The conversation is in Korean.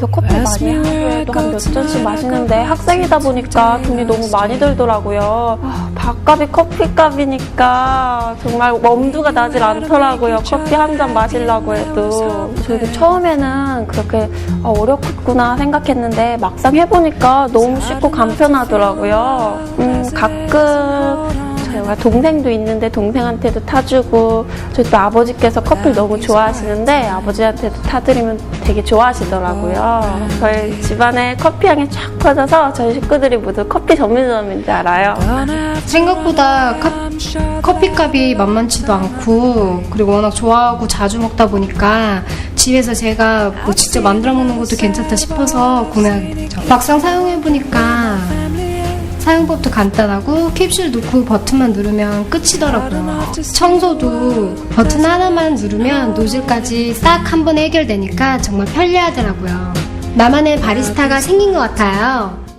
그래서 커피 많이 하루에도 한 몇 잔씩 마시는데 학생이다 보니까 돈이 너무 많이 들더라고요. 아, 밥값이 커피값이니까 정말 엄두가 나질 않더라고요. 커피 한 잔 마시려고 해도. 저도 처음에는 그렇게 아, 어렵겠구나 생각했는데 막상 해보니까 너무 쉽고 간편하더라고요. 음, 가끔 제가 동생도 있는데 동생한테도 타주고 저희 또 아버지께서 커피를 너무 좋아하시는데 아버지한테도 타드리면 되게 좋아하시더라고요. 저희 집안에 커피 향이 쫙 퍼져서 저희 식구들이 모두 커피 전문점인 줄 알아요. 생각보다 컵, 커피값이 만만치도 않고 그리고 워낙 좋아하고 자주 먹다 보니까 집에서 제가 뭐 직접 만들어 먹는 것도 괜찮다 싶어서 구매하게 되죠. 막상 사용해 보니까 사용법도 간단하고 캡슐 넣고 버튼만 누르면 끝이더라고요. 청소도 버튼 하나만 누르면 노즐까지 싹 한 번에 해결되니까 정말 편리하더라고요. 나만의 바리스타가 생긴 것 같아요.